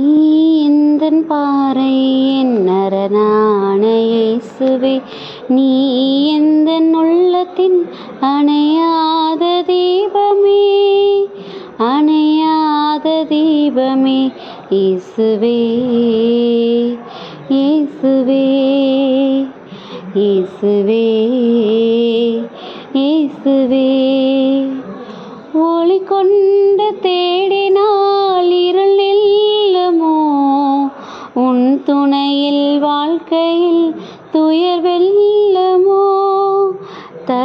எந்தன் பாறை என் அரணான நீ எந்தன் உள்ளத்தின் அணையாத தீபமே அணையாத தீபமே இயேசுவே இயேசுவே. இயேசுவே. இயேசுவே.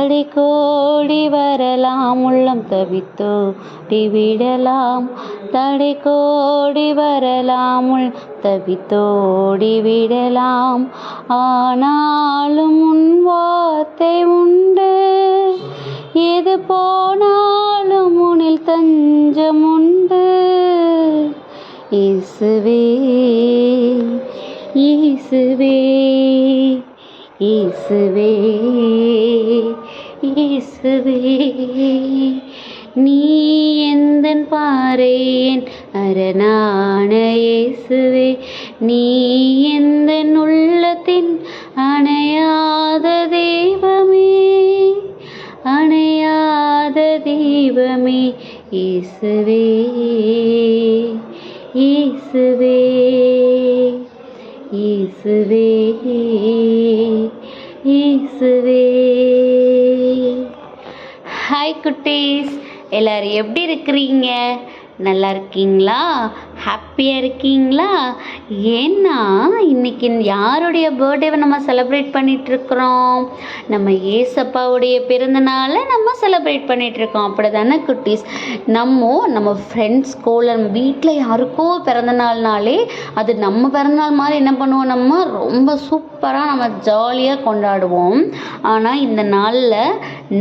தடை கோடி வரலாம் உள்ளம் தவித்தோடி விடலாம் தடை கோடி வரலாம் உள் தவித்தோடி விடலாம் ஆனாலும் உன் வார்த்தை உண்டு. எது போனாலும் உனில் தஞ்சம் உண்டு. இசுவே இசுவே இசுவே இயேசுவே நீ எந்தன் பாறையன்? அரணான இயேசுவே. நீ எந்தன் உள்ளத்தின் அணையாத தெய்வமே? அணையாத தெய்வமே இயேசுவே. இயேசுவே. இயேசுவே. இயேசுவே. ஹாய் குட்டீஸ். எல்லோரும் எப்படி இருக்கிறீங்க? நல்லா இருக்கீங்களா? ஹாப்பியாக இருக்கீங்களா? ஏன்னா இன்றைக்கி யாருடைய பர்த்டேவை நம்ம செலப்ரேட் பண்ணிகிட்ருக்குறோம் நம்ம ஏசப்பாவுடைய பிறந்தநாளை நம்ம செலப்ரேட் பண்ணிகிட்ருக்கோம் அப்படி தானே குட்டீஸ்? நம்ம நம்ம ஃப்ரெண்ட்ஸ் ஸ்கூலில் நம்ம வீட்டில் யாருக்கோ பிறந்தநாள்னாலே அது நம்ம பிறந்தநாள் மாதிரி என்ன பண்ணுவோம் நம்ம? ரொம்ப சூப்பராக நம்ம ஜாலியாக கொண்டாடுவோம். ஆனால் இந்த நாளில்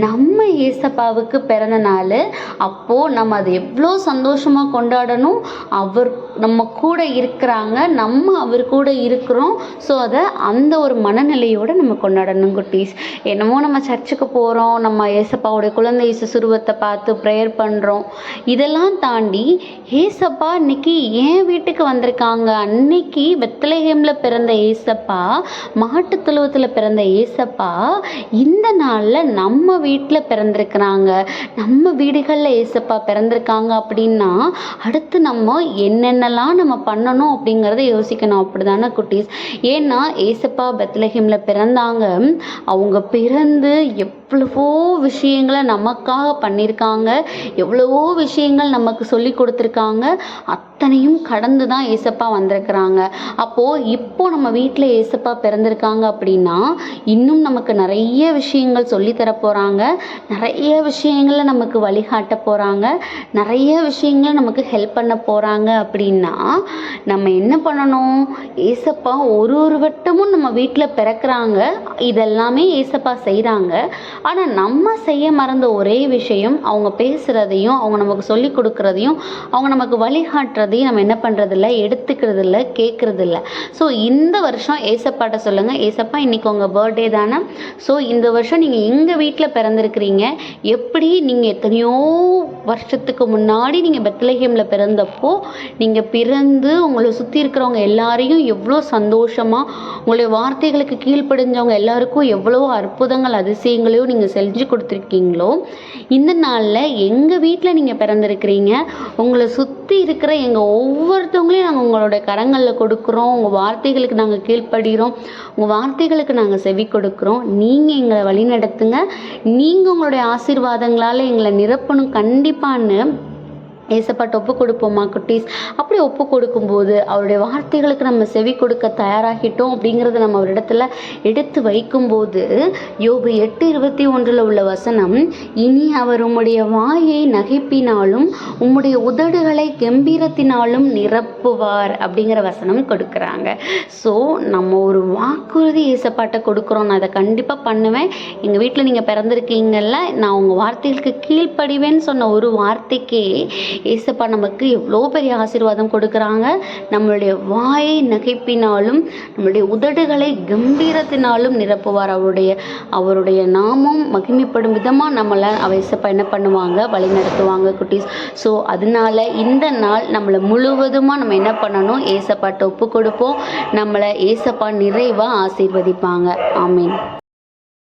நம்ம ஏசப்பாவுக்கு பிறந்த நாள் அப்போது நம்ம அதை எவ்வளோ சந்தோஷமாக கொண்டாடணும் அவர் நம்ம கூட இருக்கிறாங்க நம்ம அவர் கூட இருக்கிறோம். ஸோ அதை அந்த ஒரு மனநிலையோடு நம்ம கொண்டாடணும் குட்டீஸ். என்னமோ நம்ம சர்ச்சுக்கு போகிறோம் நம்ம ஏசப்பாவுடைய குழந்தை இயேசு சுருவத்தை பார்த்து ப்ரேயர் பண்ணுறோம் இதெல்லாம் தாண்டி ஏசப்பா இன்னைக்கு ஏன் வீட்டுக்கு வந்திருக்காங்க. அன்னைக்கு பெத்லஹேமில் பிறந்த ஏசப்பா மாட்டுத்துழுவத்தில் பிறந்த ஏசப்பா இந்த நாளில் நம்ம வீட்டில் பிறந்திருக்கிறாங்க. நம்ம வீடுகளில் ஏசப்பா பிறந்திருக்காங்க அப்படின்னா அடுத்து நம்ம என்னென்னலாம் நம்ம பண்ணணும் அப்படிங்கிறத யோசிக்கணும். அப்படி தானே குட்டீஸ்? ஏன்னா ஏசப்பா பெத்லஹேமில் பிறந்தாங்க. அவங்க பிறந்து எவ்வளவோ விஷயங்களை நமக்காக பண்ணியிருக்காங்க. எவ்வளவோ விஷயங்கள் நமக்கு சொல்லி கொடுத்துருக்காங்க. அத்தனையும் கடந்து தான் ஏசப்பா வந்திருக்கிறாங்க. அப்போது இப்போ நம்ம வீட்டில் ஏசப்பா பிறந்திருக்காங்க அப்படின்னா இன்னும் நமக்கு நிறைய விஷயங்கள் சொல்லித்தர போகிறாங்க நிறைய விஷயங்களை நமக்கு வழிகாட்ட போகிறாங்க நிறைய விஷயங்களை நமக்கு ஹெல்ப் பண்ண போகிறாங்க அப்படின்னா நம்ம என்ன பண்ணணும்? ஏசப்பா ஒரு ஒரு வட்டமும் நம்ம வீட்டில் பிறக்கிறாங்க. இதெல்லாமே ஏசப்பா செய்கிறாங்க ஆனால் நம்ம செய்ய மறந்த ஒரே விஷயம் அவங்க பேசுகிறதையும் அவங்க நமக்கு சொல்லி கொடுக்குறதையும் அவங்க நமக்கு வழிகாட்டுறதையும் நம்ம என்ன பண்ணுறதில்ல எடுத்துக்கிறது இல்லை ஸோ இந்த வருஷம் ஏசப்பாட்ட சொல்லுங்கள் ஏசப்பா இன்னைக்கு உங்கள் பர்த்டே தானே? ஸோ இந்த வருஷம் நீங்கள் எங்கள் வீட்டில் பிறந்திருக்கிறீங்க? எப்படி நீங்கள் எத்தனையோ வருஷத்துக்கு முன்னாடி நீங்கள் பெத்லஹேமில் பிறந்தப்போ நீங்கள் பிறந்து உங்களை சுற்றி இருக்கிறவங்க எல்லாரையும் எவ்வளோ சந்தோஷமாக உங்களுடைய வார்த்தைகளுக்கு கீழ்ப்படிஞ்சவங்க எல்லாருக்கும் எவ்வளோ அற்புதங்கள் அதிசயங்களையும் நீங்கள் செஞ்சு கொடுத்துருக்கீங்களோ இந்த நாளில் எங்கள் வீட்டில் நீங்கள் பிறந்திருக்கிறீங்க உங்களை சுற்றி இருக்கிற எங்கள் ஒவ்வொருத்தவங்களையும் நாங்கள் உங்களோட கரங்களில் கொடுக்குறோம் உங்கள் வார்த்தைகளுக்கு நாங்கள் கீழ்ப்படுகிறோம் உங்கள் வார்த்தைகளுக்கு நாங்கள் செவி கொடுக்குறோம். நீங்கள் எங்களை வழி நடத்துங்க நீங்கள் உங்களுடைய ஆசீர்வாதங்களால் எங்களை நிரப்பணும். கண்டிப்பான்னு ஏசப்பாட்ட ஒப்பு கொடுப்போமா குட்டீஸ்? அப்படி ஒப்பு கொடுக்கும்போது அவருடைய வார்த்தைகளுக்கு நம்ம செவி கொடுக்க தயாராகிட்டோம் அப்படிங்கிறத நம்ம அவரிடத்துல எடுத்து வைக்கும்போது யோபு எட்டு இருபத்தி ஒன்றில் உள்ள வசனம் இனி அவர் உம்முடைய வாயை நகைப்பினாலும் உம்முடைய உதடுகளை கம்பீரத்தினாலும் நிரப்புவார் அப்படிங்கிற வசனம் கொடுக்குறாங்க. ஸோ நம்ம ஒரு வாக்குறுதி ஏசப்பாட்ட கொடுக்குறோம். நான் அதை கண்டிப்பாக பண்ணுவேன். எங்கள் வீட்டில் நீங்கள் பிறந்திருக்கீங்கல்ல நான் உங்கள் வார்த்தைகளுக்கு கீழ்ப்படிவேன்னு சொன்ன ஒரு வார்த்தைக்கே ஏசப்பா நமக்கு எவ்வளோ பெரிய ஆசீர்வாதம் கொடுக்குறாங்க. நம்மளுடைய வாயை நகைப்பினாலும் நம்மளுடைய உதடுகளை கம்பீரத்தினாலும் நிரப்புவார் அவருடைய அவருடைய நாமம் மகிமைப்படும் விதமாக நம்மளை அவ ஏசப்பா என்ன பண்ணுவாங்க? வழி நடத்துவாங்க குட்டீஸ். ஸோ அதனால இந்த நாள் நம்மளை முழுவதுமாக நம்ம என்ன பண்ணணும்? ஏசப்பாட்ட ஒப்பு கொடுப்போம். நம்மளை ஏசப்பா நிறைவாக ஆசீர்வதிப்பாங்க. ஆமீன்.